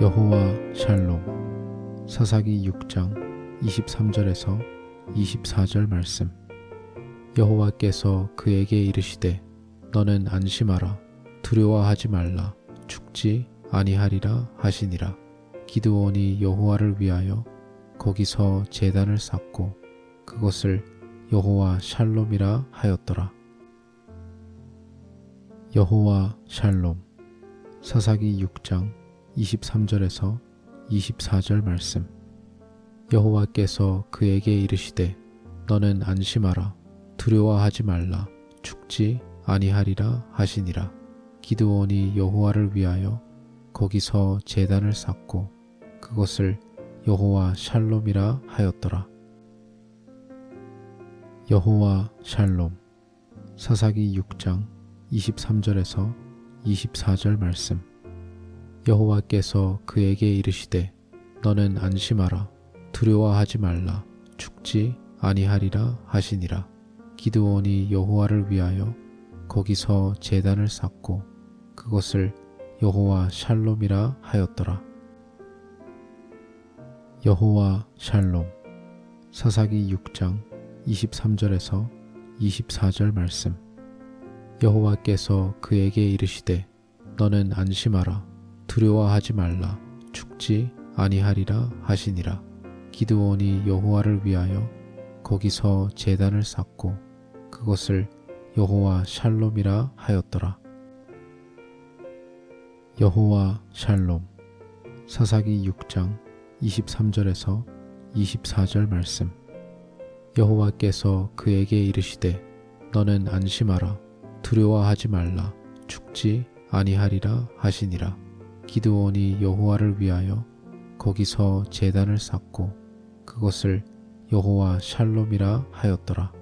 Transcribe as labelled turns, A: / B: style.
A: 여호와 샬롬. 사사기 6장 23절에서 24절 말씀. 여호와께서 그에게 이르시되 너는 안심하라. 두려워하지 말라. 죽지 아니하리라 하시니라. 기드온이 여호와를 위하여 거기서 제단을 쌓고 그것을 여호와 샬롬이라 하였더라. 여호와 샬롬. 사사기 6장 23절에서 24절 말씀. 여호와께서 그에게 이르시되 너는 안심하라. 두려워하지 말라. 죽지 아니하리라 하시니라. 기드온이 여호와를 위하여 거기서 제단을 쌓고 그것을 여호와 샬롬이라 하였더라. 여호와 샬롬. 사사기 6장 23절에서 24절 말씀 여호와께서 그에게 이르시되 너는 안심하라. 두려워하지 말라. 죽지 아니하리라 하시니라. 기드온이 여호와를 위하여 거기서 제단을 쌓고 그것을 여호와 샬롬이라 하였더라. 여호와 샬롬. 사사기 6장 23절에서 24절 말씀. 여호와께서 그에게 이르시되 너는 안심하라 두려워하지 말라. 죽지 아니하리라 하시니라. 기드온이 여호와를 위하여 거기서 제단을 쌓고 그것을 여호와 샬롬이라 하였더라. 여호와 샬롬. 사사기 6장 23절에서 24절 말씀. 여호와께서 그에게 이르시되 너는 안심하라. 두려워하지 말라. 죽지 아니하리라 하시니라 기드온이 여호와를 위하여 거기서 제단을 쌓고 그것을 여호와 샬롬이라 하였더라